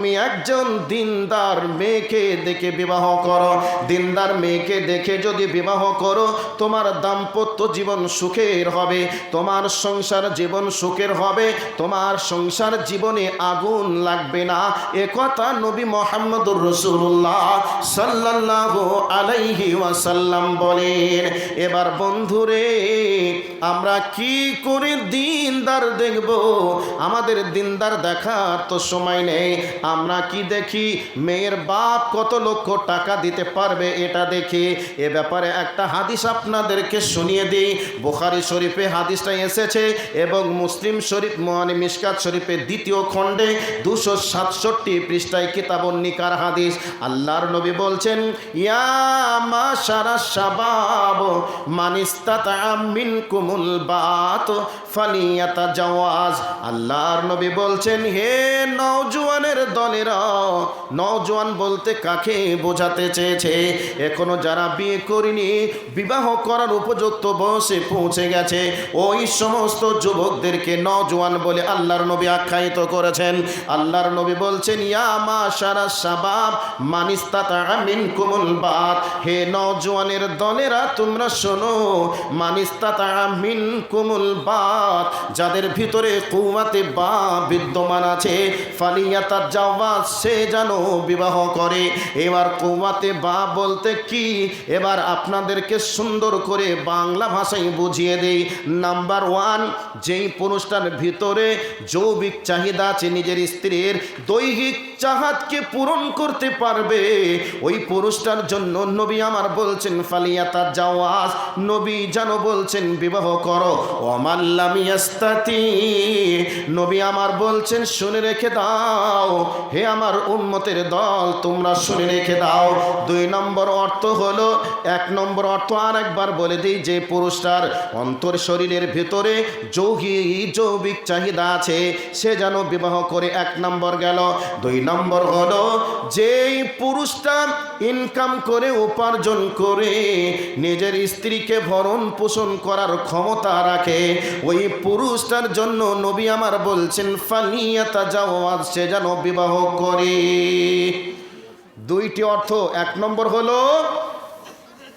তুমি একজন দিনদার মেয়েকে দেখে বিবাহ করো। দিনদার মেয়েকে দেখে যদি বিবাহ করো, তোমার দাম্পত্য জীবন সুখের হবে, তোমার সংসার জীবন সুখের হবে, তোমার সংসার জীবনে আগুন লাগবে না। এ কথা নবী মোহাম্মদুর রসুল্লাহ সাল্লাহ আলাইহি ওয়াসাল্লাম বলেন। এবার বন্ধুরে, আমরা কি করে দিনদার দেখব? আমাদের দিনদার দেখার তো সময় নেই। আমরা কি দেখি? মেয়ের বাপ কত লক্ষ টাকা দিতে পারবে এটা দেখি। এ ব্যাপারে একটা হাদিস আপনাদেরকে শুনিয়ে দিই। বোখারি শরীফে হাদিসটা এসেছে এবং মুসলিম শরীফ মানে মিসকাত শরীফের দ্বিতীয় খণ্ডে দুশো সাতষট্টি পৃষ্ঠায় কিতাবন্নিকার হাদিস। আল্লাহর নবী বলছেন কুমুল বাত আল্লাহর নবী বলছেন, হে নওজোয়ানের দলেরা বলতে কাকে বোঝাতে চেয়েছে? এখনও যারা বিয়ে করিনি, বিবাহ করার উপযুক্ত বয়সে পৌঁছে গেছে। ওই সমস্ত যুবকদেরকে বলে আল্লাহর নবী আখ্যায়িত করেছেন। আল্লাহর নবী বলছেন সারা মিন কুমুল বাত। হে দলেরা, তোমরা শোনো, মানিস্তাতা মিন কুমুল বাত। যাদের ভিতরে কুয়াতে বা বিদ্যমান আছে ফালিয়াতা যাওয়া সে যেন বিবাহ করে। এবার কুয়াতে বা বলতে কি? এবার আপনাদেরকে সুন্দর করে বাংলা ভাষায় বুঝিয়ে দেই। নাম্বার ওয়ান যেই পুরুষটার ভিতরে যৌবিক চাহিদা আছে নিজের স্ত্রীর, দৈহিক চাহাতকে পূরণ করতে পারবে। ওই পুরুষটার জন্য নবী আমার বলছেন ফালিয়াতা যাওয়াজ নবী যেন বলছেন, বিবাহ করো। ওমাল্লামিয়াস্তাতি নবী আমার বলছেন, শুনে রেখে দাও। হে আমার উন্মতের দল, তোমরা শুনে রেখে দাও। দুই নম্বর অর্থ হলো, এক নম্বর অর্থ আর একবার বলে দিই, যে পুরুষটার অন্তর শরীরের ভেতরে যৌগি যৌবিক চাহিদা আছে, সে যেন বিবাহ করে এক নম্বর গেল। দুই নম্বর হলো, যেই পুরুষটা ইনকাম করে, উপার্জন করে, নিজের স্ত্রীকে ভরণ পোষণ করার ক্ষমতা রাখে, ওই পুরুষটার জন্য নবী আমার বলছেন, ফালিয়াতা যাওয়াজ সে যেন বিবাহ করে। দুইটি অর্থ, এক নম্বর হলো,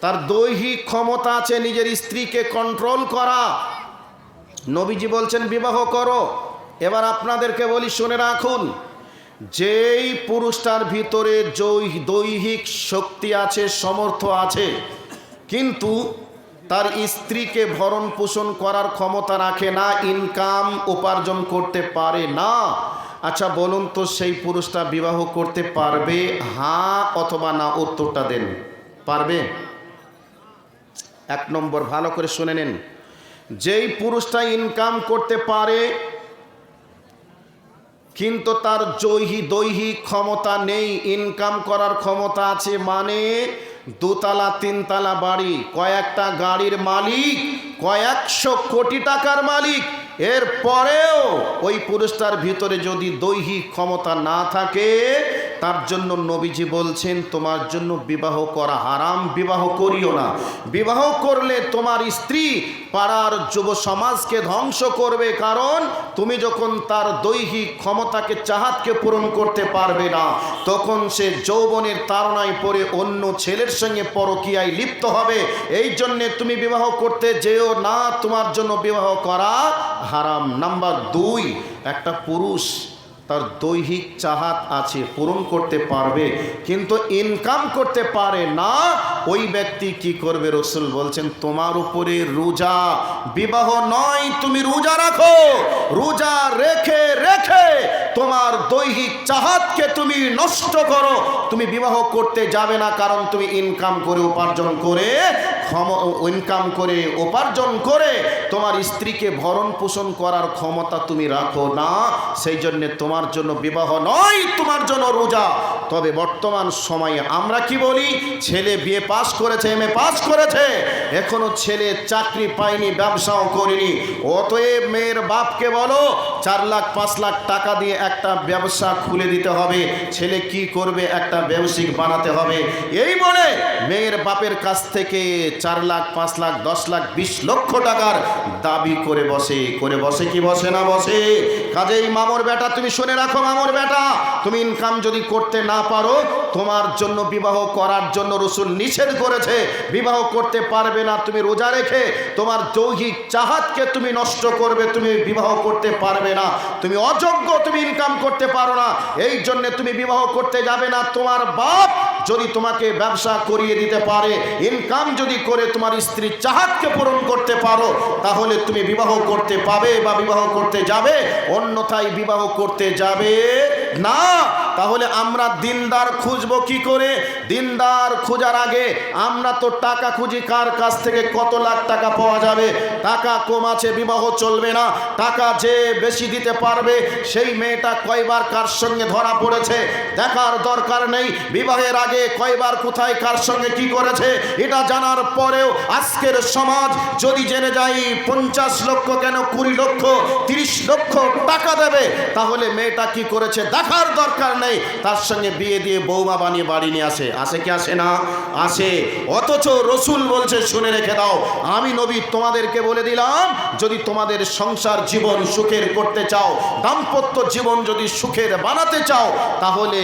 তার দৈহিক ক্ষমতা আছে নিজের স্ত্রীকে কন্ট্রোল করা। নবীজি বলছেন, বিবাহ করো। এবার আপনাদেরকে বলি, শুনে রাখুন যেই পুরুষটার ভিতরে দৈহিক শক্তি আছে সমর্থ আছে, কিন্তু তার স্ত্রীকে ভরণ পোষণ করার ক্ষমতা রাখে না, ইনকাম উপার্জন করতে পারে না। আচ্ছা বলুন তো সেই পুরুষটা বিবাহ করতে পারবে? হ্যাঁ অথবা না? উত্তরটা দেন। পারবে? এক নম্বর, ভালো করে শুনে নেন। যেই পুরুষটা ইনকাম করতে পারে কিন্তু তার জৈহি দৈহিক ক্ষমতা নেই ইনকাম করার ক্ষমতা আছে মানে দুতলা, তিনতলা বাড়ি, কয়েকটা গাড়ির মালিক, কয়েকশো কোটি টাকার মালিক। এর পরেও ওই পুরুষটার ভিতরে যদি দৈহিক ক্ষমতা না থাকে তার জন্য নবীজি বলছেন, তোমার জন্য বিবাহ করা হারাম, বিবাহ করিও না। বিবাহ করলে তোমার স্ত্রী পাড়ার যুব সমাজকে ধ্বংস করবে, কারণ তুমি যখন তার দৈহিক ক্ষমতাকে, চাহাতকে পূরণ করতে পারবে না, তখন সে যৌবনের তাড়নায় পড়ে অন্য ছেলের সঙ্গে পরকীয়ায় লিপ্ত হবে। এই জন্যে তুমি বিবাহ করতে যেও না, তোমার জন্য বিবাহ করা হারাম। নাম্বার দুই, একটা পুরুষ তার দৈহিক চাহাত আছে, পূরণ করতে পারবে, কিন্তু ইনকাম করতে পারে না। ওই ব্যক্তি কি করবে? রসুল বলছেন, তোমার উপরে রোজা, বিবাহ নয়, তুমি রোজা রাখো। রোজা রেখে রেখে তোমার দৈহিক চাহাতকে তুমি নষ্ট করো। তুমি বিবাহ করতে যাবে না, কারণ তুমি ইনকাম করে, উপার্জন করে ইনকাম করে, উপার্জন করে তোমার স্ত্রীকে ভরণ পোষণ করার ক্ষমতা তুমি রাখো না। সেই জন্যে তোমার জন্য বিবাহ নয়, তোমার জন্য রোজা। তবে বর্তমান সময়ে আমরা কি বলি? ছেলে বিয়ে পাস করেছে, এম এ পাস করেছে। এখনও ছেলে চাকরি পায়নি, ব্যবসাও করেনি। অতএব মেয়ের বাপকে বলো, চার লাখ, পাঁচ লাখ টাকা দিয়ে একটা ব্যবসা খুলে দিতে হবে। ছেলে কি করবে? একটা ব্যবসায়িক বানাতে হবে। এই বলে মেয়ের বাপের কাছ থেকে চার লাখ, পাঁচ লাখ, দশ লাখ, বিশ লক্ষ টাকার দাবি করে বসে। করে বসে কি বসে না বসে? কাজেই মামর বেটা, তুমি শুনে রাখো মামর বেটা। তুমি ইনকাম যদি করতে না পারো, তোমার জন্য বিবাহ করার জন্য রসুল নিষেধ করেছে। বিবাহ করতে পারবে না, তুমি রোজা রেখে তোমার যৌহিক চাহাতকে তুমি নষ্ট করবে, তুমি বিবাহ করতে পারবে না। তুমি অযোগ্য, তুমি ইনকাম করতে পারো না। এই জন্যে তুমি বিবাহ করতে যাবে না, তোমার বাপ যদি তোমাকে ব্যবসা করিয়ে দিতে পারে ইনকাম যদি করে তোমার স্ত্রীর চাহাতকে পূরণ করতে পারো, তাহলে তুমি বিবাহ করতে পাবে বা বিবাহ করতে যাবে, অন্যথায় বিবাহ করতে যাবে না। তাহলে আমরা দিনদার খুঁজবো কি করে? দিনদার খোঁজার আগে আমরা তো টাকা খুঁজি কার কাছ থেকে কত লাখ টাকা পাওয়া যাবে? টাকা কম আছে, বিবাহ চলবে না। টাকা যে বেশি দিতে পারবে, সেই মেয়েটা কয়বার কার সঙ্গে ধরা পড়েছে দেখার দরকার নেই। বিবাহের আগে কয়বার, কোথায়, কার সঙ্গে কি করেছে, এটা জানার পরেও আজকের সমাজ যদি জেনে যাই পঞ্চাশ লক্ষ কেন কুড়ি লক্ষ, তিরিশ লক্ষ টাকা দেবে, তাহলে মেয়েটা কি করেছে, দেখার দরকার নেই, তার সঙ্গে বিয়ে দিয়ে বৌমা বানিয়ে বাড়ি নিয়ে আসে। আসে কি আসে না? আসে। অথচ রসুল বলছে, শুনে রেখে দাও, আমি নবী তোমাদেরকে বলে দিলাম, যদি তোমাদের সংসার জীবন সুখের করতে চাও, দাম্পত্য জীবন যদি সুখের বানাতে চাও, তাহলে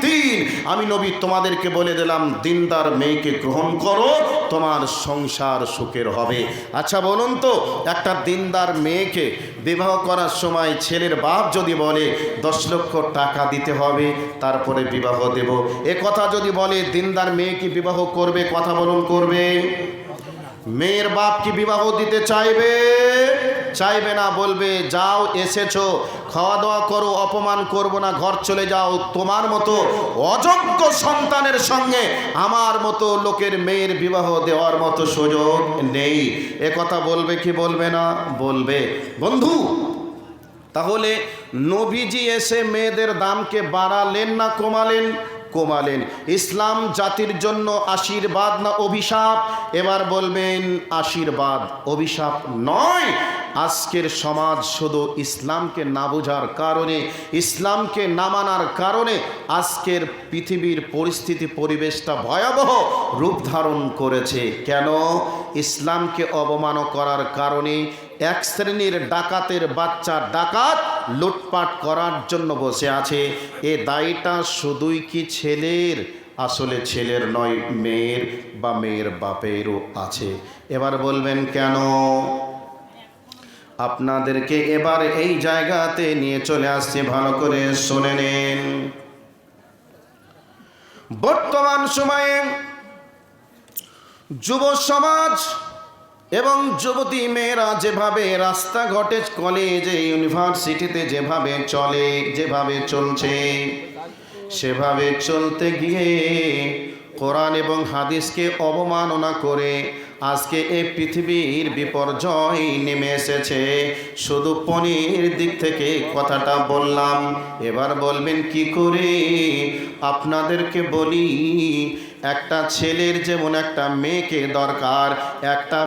দিন আমি নবী তোমাদেরকে বলে দিলাম, দিনদার মেয়েকে গ্রহণ করো, তোমার সংসার সুখের হবে। আচ্ছা বলুন তো, একটা দিনদার মেয়েকে বিবাহ করার সময় ছেলের বাপ যদি বলে, দশ লক্ষ টাকা দিতে হবে, তারপরে বিবাহ দেব। এ কথা যদি বলে, দিনদার মেয়ে কি বিবাহ করবে? কথা বলুন, করবে। মেয়ের বাপ কি বিবাহ দিতে চাইবে? চাইবে না, বলবে, যাও, এসেছ। খাওয়া দাওয়া করো, অপমান করব না, ঘর চলে যাও। তোমার মতো অযোগ্য সন্তানের সঙ্গে আমার মতো লোকের মেয়ের বিবাহ দেওয়ার মতো সুযোগ নেই। এ কথা বলবে কি বলবে না? বলবে, বন্ধু তাহলে নবীজি এসে মেয়েদের দামকে বাড়ালেন না কমালেন? কমালেন। ইসলাম জাতির জন্য আশীর্বাদ না অভিশাপ? এবার বলবেন, আশীর্বাদ অভিশাপ নয়। আজকের সমাজ শুধু ইসলামকে না বোঝার কারণে, ইসলামকে না মানার কারণে আজকের পৃথিবীর পরিস্থিতি, পরিবেশটা ভয়াবহ রূপ ধারণ করেছে। কেন? ইসলামকে অবমান করার কারণে এক শ্রেণির ডাকাতের বাচ্চা ডাকাত লুটপাট করার জন্য বসে আছে। এ দায়টা শুধুই কি ছেলের? আসলে ছেলের নয়, মেয়ের বা মেয়ের বাপেরও আছে। এবার বলবেন কেন? আপনাদেরকে এবার এই জায়গাতে নিয়ে চলে আসছে, ভালো করে শুনে নেন। বর্তমান সময়ে যুব সমাজ এবং যুবতী মেয়েরা যেভাবে রাস্তাঘাটে কলেজে ইউনিভার্সিটিতে যেভাবে চলে, যেভাবে চলছে, সেভাবে চলতে গিয়ে কোরআন এবং হাদিসকে অবমাননা করে আজকে এই পৃথিবীর বিপর্যয় নেমে এসেছে। শুধু পনির দিক থেকে কথাটা বললাম, এবার বলবেন কি করে? আপনাদেরকে বলি, একটা ছেলের যেমন একটা মেয়েকে দরকার, একটা